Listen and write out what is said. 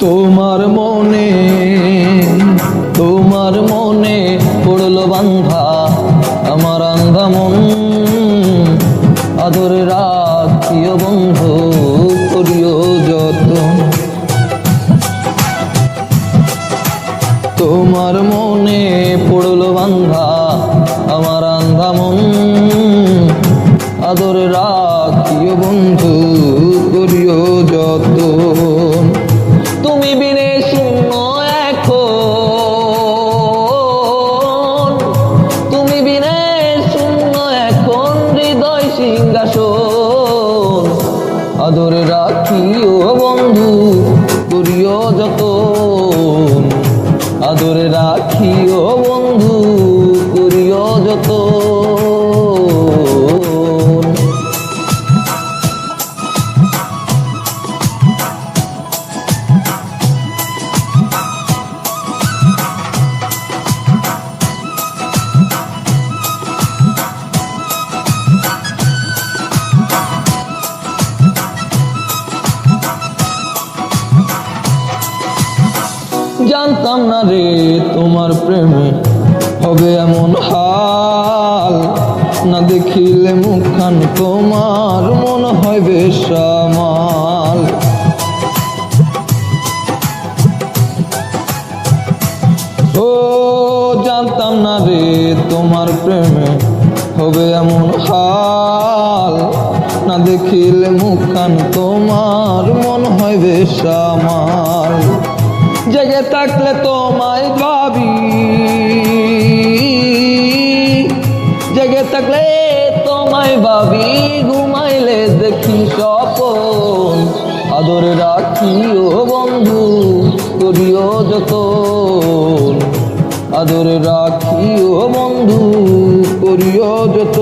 তোমার মনে তোমার মনে পড়ল বান্ধা, আমার আন্ধা মন। আদরে রাখিও বন্ধু, করিও যত তোমার মনে পড়ল বান্ধা, আমার আন্ধা মন। আদরে রাখিও আদরে রাখিও বন্ধু করিও যত আদরে রাখিও জানতাম না রে, তোমার প্রেমে হবে এমন হাল। না দেখিলে মুখখান তোমার, মন হয় বেসামাল। ও, জানতাম না রে, তোমার প্রেমে হবে এমন হাল। না দেখিলে মুখখান তোমার, মন হয় বেসামাল। জেগে থাকলে তোমায় ভাবি। জেগে থাকলে তোমায় ভাবি, ঘুমাইলে দেখি স্বপন। আদরে রাখিও বন্ধু, করিও যত আদরে রাখিও বন্ধু, করিও যত